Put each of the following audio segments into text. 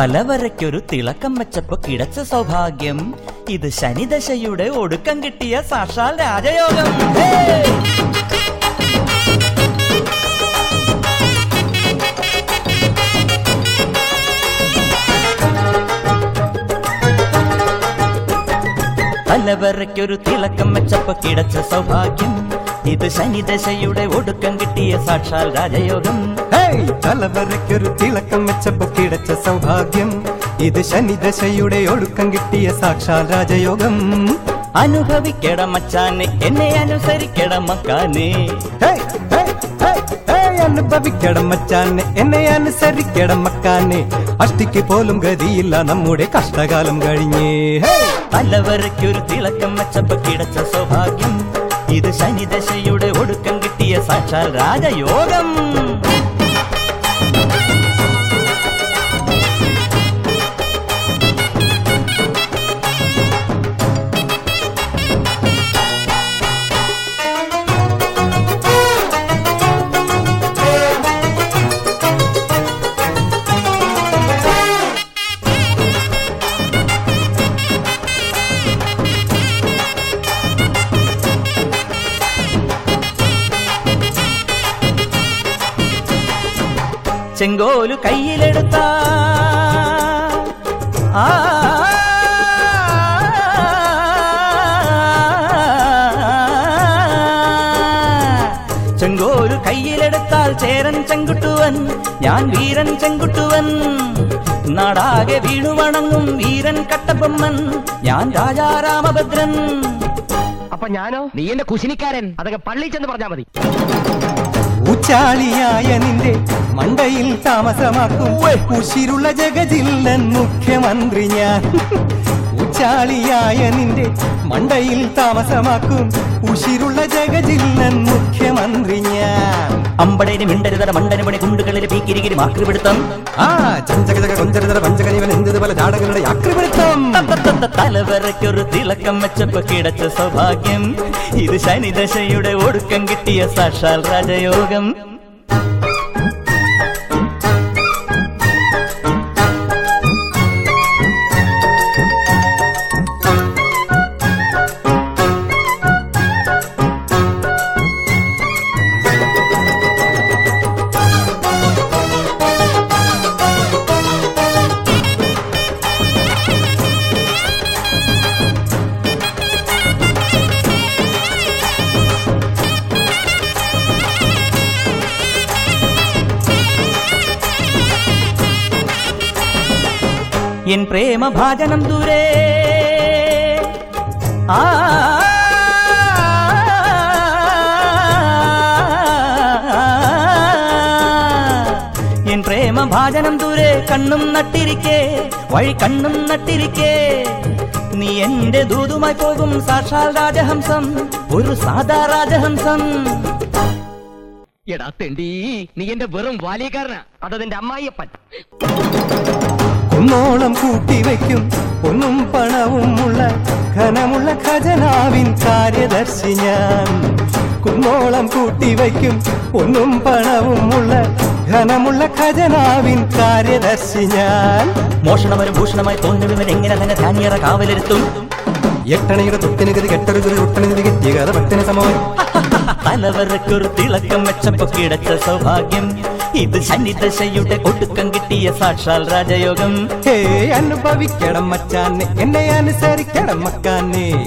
തലവരയ്ക്കൊരു തിളക്കം വെച്ചപ്പോ കിടച്ച സൗഭാഗ്യം. ഇത് ശനിദശയുടെ ഒടുക്കം കിട്ടിയ സാക്ഷാൽ രാജയോഗം. കലവരയ്ക്കൊരു തിളക്കം വെച്ചപ്പോ കിടച്ച സൗഭാഗ്യം. ഇത് ശനിദശയുടെ ഒടുക്കം കിട്ടിയ സാക്ഷാൽ രാജയോഗം. തലവരയ്ക്കൊരു തിളക്കം വെച്ചപ്പോ കിടച്ച സൗഭാഗ്യം. ഇത് ശനിദശയുടെ ഒടുക്കം കിട്ടിയ സാക്ഷാൽ രാജയോഗം. അനുഭവിക്കട മച്ചാനെ എന്നെ അനുസരിക്കട മക്കാനെ. ഹേയ്, മച്ചാനെ എന്നെ അനുസരിക്കട മക്കാനെ. അഷ്ടിക്ക് പോലും ഗതിയില്ല നമ്മുടെ കഷ്ടകാലം കഴിഞ്ഞേ. തലവരയ്ക്കൊരു തിളക്കം വെച്ചപ്പോ കിടച്ച സൗഭാഗ്യം. ഇത് ശനിദശയുടെ ഒടുക്കം കിട്ടിയ സാക്ഷാൽ രാജയോഗം ചെങ്കോലു കയ്യിലെടുത്ത. ആ ചെങ്കോലു കയ്യിലെടുത്താൽ ചേരൻ ചെങ്കുട്ടുവൻ ഞാൻ വീരൻ ചെങ്കുട്ടുവൻ. നാടാകെ വീണു വണങ്ങും വീരൻ കട്ടബൊമ്മൻ ഞാൻ രാജാരാമഭദ്രൻ അപ്പൊ ഞാനോ? നീ എന്റെ കുശിനിക്കാരൻ. അതൊക്കെ പള്ളി ചെന്ന് പറഞ്ഞാ മതി. ഉച്ചാളിയായ നിന്റെ മണ്ടയിൽ താമസമാക്കും. ഉശിരുള്ള ജഗജില്ലൻ മുഖ്യമന്ത്രി ഞാൻ. ഉച്ചാളിയായ നിന്റെ മണ്ടയിൽ താമസമാക്കും. ഉശിരുള്ള ജഗജില്ലൻ മുഖ്യമന്ത്രി ഞാൻ. അമ്പടേനെ മിണ്ടരുതട മണ്ടന പണി കുണ്ടുകളിൽ പീക്കിരികിരി ആക്രിപിടുത്തം ആ ചഞ്ചകജക കൊഞ്ചരതര പഞ്ചകനിവൻ എന്ത് പല ജാടകളുടെ ആക്രിപിടുത്തം. തലവരയ്ക്കൊരു തിളക്കം വെച്ചപ്പോ കിടച്ച സൗഭാഗ്യം. ഇത് ശനിദശയുടെ ഒടുക്കം കിട്ടിയ സാക്ഷാൽ രാജയോഗം. എൻ പ്രേമ ഭാജനം ദൂരെ ആ എൻ പ്രേമ ഭാജനം ദൂരെ കണ്ണും നട്ടിരിക്കേ വഴി കണ്ണും നട്ടിരിക്കേ നീ എന്റെ ദൂതുമായി പോകും സാക്ഷാൽ രാജഹംസം ഒരു സാധാ രാജഹംസം എടാ തെണ്ടി നീ എന്റെ വെറും വാലിയക്കാരനാ അതതിന്റെ അമ്മായിയപ്പൻ. കുന്നോളം കൂട്ടിവെക്കും ഒന്നും പണവും ഉള്ള ഘനമുള്ള ഖജനാവിൻ കാര്യദർശി ഞാൻ. കുന്നോളം കൂട്ടിവെക്കും ഒന്നും പണവും ഉള്ള ഘനമുള്ള ഖജനാവിൻ കാര്യദർശി ഞാൻ. മോഷണമൊരു ഭൂഷണമായി തോന്നുന്നവൻ എങ്ങനെ തന്നെ ധാന്യറ കാവലെടുത്തും? എട്ടണയുടെ തൊട്ടിന് ഗതി കെട്ടൊരു കെട്ടിയ ഒട്ടണി ഗതി കഥ ഭക്തന് സമയം തലവരക്കൊരു തിളക്കം വെച്ചപ്പോ കിടച്ച സൗഭാഗ്യം. ഇത് ശനി ദശയുടെ ഒടുക്കം കിട്ടിയ സാക്ഷാൽ രാജയോഗം. ഹേ അനുഭവിക്കണം മച്ചാനെ എന്നെ അനുസരിക്കണം മക്കാനെ.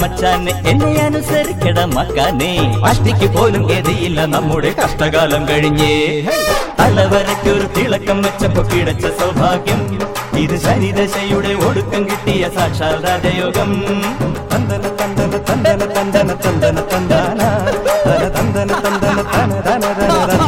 മച്ചാനെ എന്നെ അനുസരിക്കണം മക്കാനെ. അഷ്ടിക്ക് പോലും ഗതിയില്ല നമ്മുടെ കഷ്ടകാലം കഴിഞ്ഞേ. തലവരക്കൊരു തിളക്കം വെച്ചപ്പോ കിടച്ച സൗഭാഗ്യം. இது சனி தசையுடைய ஒடுக்கம் கிட்டிய சாட்சால் ராஜயோகம் தந்தன தந்தன தந்தன தந்தன தந்தன தந்தான தந்தன தந்தன தன தன தன